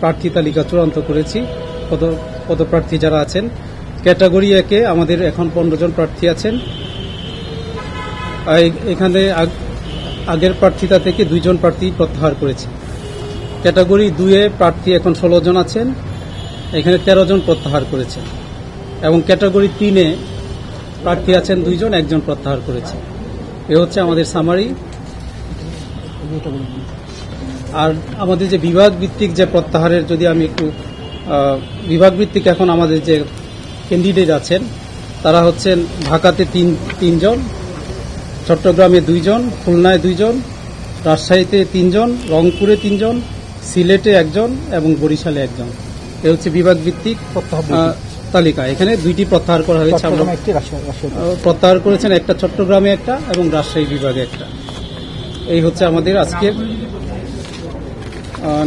প্রার্থী তালিকা চূড়ান্ত করেছি। পদ, পদপ্রার্থী যারা আছেন, ক্যাটাগরি একে আমাদের এখন পনেরো জন প্রার্থী আছেন। এখানে আগ- আগের প্রার্থীতা থেকে দুইজন প্রার্থী প্রত্যাহার করেছে। ক্যাটাগরি দুয়ে প্রার্থী এখন ষোলো জন আছেন, এখানে তেরো জন প্রত্যাহার করেছে এবং ক্যাটাগরি তিনে প্রার্থী আছেন দুইজন একজন প্রত্যাহার করেছে এ হচ্ছে আমাদের সামারি। আর আমাদের যে বিভাগ ভিত্তিক যে প্রত্যাহারের যদি আমি একটু বিভাগ ভিত্তিক এখন আমাদের যে ক্যান্ডিডেট আছেন তারা হচ্ছেন ঢাকাতে তিন তিনজন চট্টগ্রামে দুইজন খুলনায় দুইজন রাজশাহীতে তিনজন রংপুরে তিনজন সিলেটে একজন এবং বরিশালে একজন। এ হচ্ছে বিভাগ ভিত্তিক তালিকা। এখানে দুইটি প্রত্যাহার করা হয়েছে। আমরা প্রত্যাহার করেছেন একটা চট্টগ্রামে একটা এবং রাজশাহী বিভাগে একটা। এই হচ্ছে আমাদের আজকের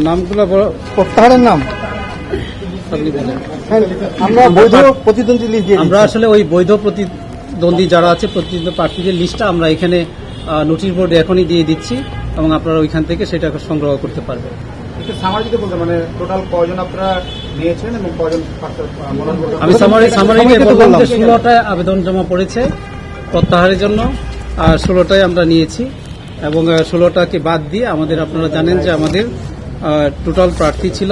নামগুলো বড় প্রত্যাহারের নাম? হ্যাঁ, আমরা বৈধ প্রতিদ্বন্দ্বী লিস্ট আমরা আসলে ওই বৈধ প্রতিদ্বন্দ্বী যারা আছে প্রতিদ্বন্দ্বী প্রার্থীদের লিস্টটা আমরা এখানে নোটিশ বোর্ডে এখনই দিয়ে দিচ্ছি এবং আপনারা ওইখান থেকে সেটা সংগ্রহ করতে পারবেন। মানে টোটাল কয়জন আপনারা নিয়েছেন এবং কয়জন প্রার্থী- মনোনয়ন করতে- আমি সামারি সামারিকে সামারিকে বললাম যে ষোলোটায় আবেদন জমা পড়েছে প্রত্যাহারের জন্য আর ষোলোটায় আমরা নিয়েছি এবং ষোলোটাকে বাদ দিয়ে আমাদের আপনারা জানেন যে আমাদের টোটাল প্রার্থী ছিল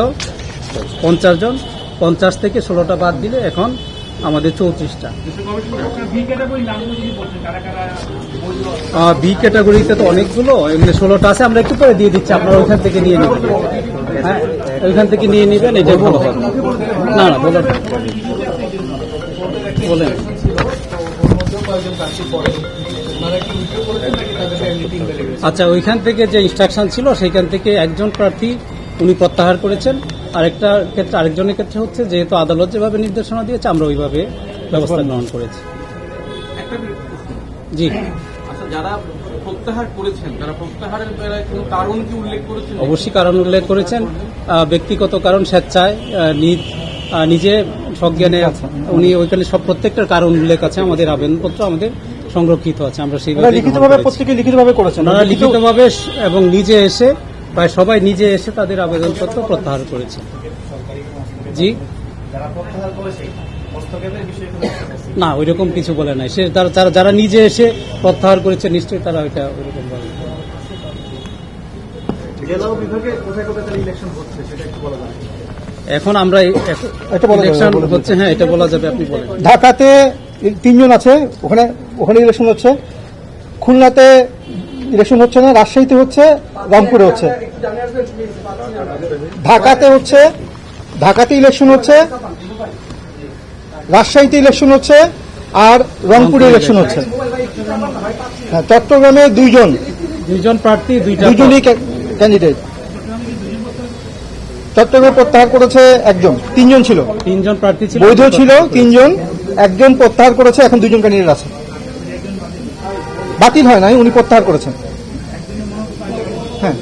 পঞ্চাশ জন। পঞ্চাশ থেকে ষোলোটা বাদ দিলে এখন আমাদের চৌত্রিশটা। বি ক্যাটাগরিতে তো অনেকগুলো, এমনি ষোলোটা আছে, আমরা একটু পরে দিয়ে দিচ্ছি, আপনারা ওইখান থেকে নিয়ে নেবেন। হ্যাঁ ওইখান থেকে নিয়ে নেবেন এটা ভালো হবে না না বলুন বলেন। আচ্ছা ওইখান থেকে যে ইনস্ট্রাকশন ছিল সেইখান থেকে একজন প্রার্থী উনি প্রত্যাহার করেছেন। আরেকটা ক্ষেত্রে আরেকজনের ক্ষেত্রে হচ্ছে যেহেতু আদালত যেভাবে নির্দেশনা দিয়েছে আমরা ওইভাবে ব্যবস্থা গ্রহণ করেছি। জি। আচ্ছা যারা প্রত্যাহার করেছেন তারা প্রত্যাহারের কোনো কারণ কি উল্লেখ করেছেন? অবশ্যই কারণ উল্লেখ করেছেন। ব্যক্তিগত কারণ স্বেচ্ছায় নিজ সজ্ঞানে উনি ওইখানে সব প্রত্যেকটার কারণ উল্লেখ আছে আমাদের আবেদনপত্র আমাদের সংরক্ষিত আছে আমরা সেইভাবে লিখিতভাবে প্রত্যেকে লিখিতভাবে করেছেন ওনারা লিখিতভাবে এবং নিজে এসে প্রায় সবাই নিজে এসে তাদের আবেদনপত্র প্রত্যাহার করেছে। জি? না ওই রকম কিছু বলে নাই। সে তারা- যারা যারা নিজে এসে প্রত্যাহার করেছে নিশ্চয়ই তারা ওইটা ওইরকম বলে জেলা ও বিভাগে কোথায় কোথায় তাহলে ইলেকশন হচ্ছে সেটা একটু বলা এখন আমরা এটা বলা যাবে, ইলেকশন হচ্ছে হ্যাঁ এটা বলা যাবে আপনি বলেন। ঢাকাতে তিনজন আছে ওখানে ওখানে ইলেকশন হচ্ছে। খুলনাতে ইলেকশন হচ্ছে না রাজশাহীতে হচ্ছে রংপুরে হচ্ছে। ঢাকাতে হচ্ছে ঢাকাতে ইলেকশন হচ্ছে রাজশাহীতে ইলেকশন হচ্ছে আর রংপুরে ইলেকশন হচ্ছে। হ্যাঁ, চট্টগ্রামে দুইজন। দুইজন প্রার্থী দুইটা দুজনই ক্যান্ডিডেট চট্টগ্রামে প্রত্যাহার করেছে একজন তিনজন ছিল। তিনজন প্রার্থী ছিল। বৈধ ছিল তিনজন। একজন প্রত্যাহার করেছে এখন দুজন ক্যান্ডিডেট আছে বাতিল হয় নাই উনি প্রত্যাহার করেছেন। হ্যাঁ।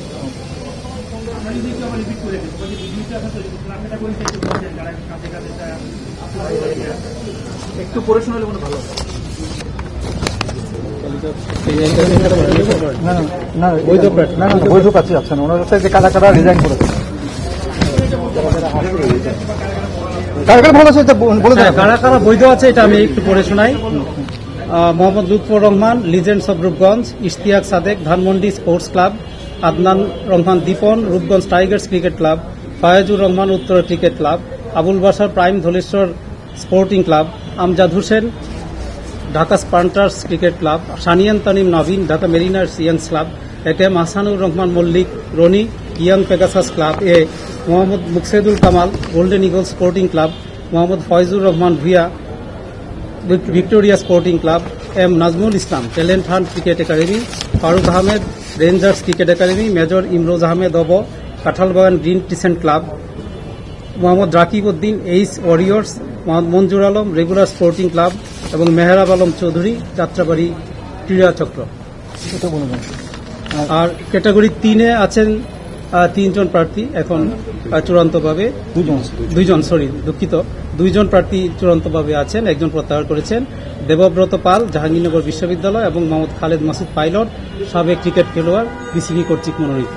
একটু পড়ে শোনালে মনে ভালো বৈধ প্রার্থী। আছেন। ওনার কাছে যে কারা কারা রিজাইন করেছে। কারা কারা ভালো আছে এটা বলে হ্যাঁ, দেন কারা কারা বৈধ আছে এটা আমি একটু পড়ে শোনাই। Mohammad Lutfur Rahman legends of Rupganj Ishtiaq Sadek Dhanmondi sports club Adnan Rahman Dipon Rupganj tigers cricket club Fayazur Rahman Uttar cricket club Abul Basar prime Dhaleshwar sporting club Amjad Hossain Dhaka spartans cricket club Saniyan Tanim Nabin Dhaka mariners youngs club A K M Hasanur Rahman Mallik Roni young Pegasus club A Mohammad Muksedul Kamal golden eagle sporting club Mohammad Foyzur Rahman Bhuiyan Vicco- Victoria sporting club M Nazmul Islam talent hunt cricket academy Faruk Ahmed rangers cricket academy major Imroz Ahmed of Kanthalbagan green crescent club Mohammad Rakib Uddin ace warriors Mohammad Manjur Alam regular sporting club এবং মেহরাব আলম চৌধুরী যাত্রাবাড়ি ক্রীড়া চক্র আর category তিনে আছেন তিনজন প্রার্থী এখন চূড়ান্তভাবে দুজন দুইজন সরি দুঃখিত। দুইজন প্রার্থী চূড়ান্তভাবে আছেন একজন প্রত্যাহার করেছেন। দেবব্রত পাল জাহাঙ্গীরনগর বিশ্ববিদ্যালয় এবং মোহাম্মদ খালেদ মাসুদ পাইলট সাবেক ক্রিকেট খেলোয়াড় বিসিবি কর্তৃক মনোনীত।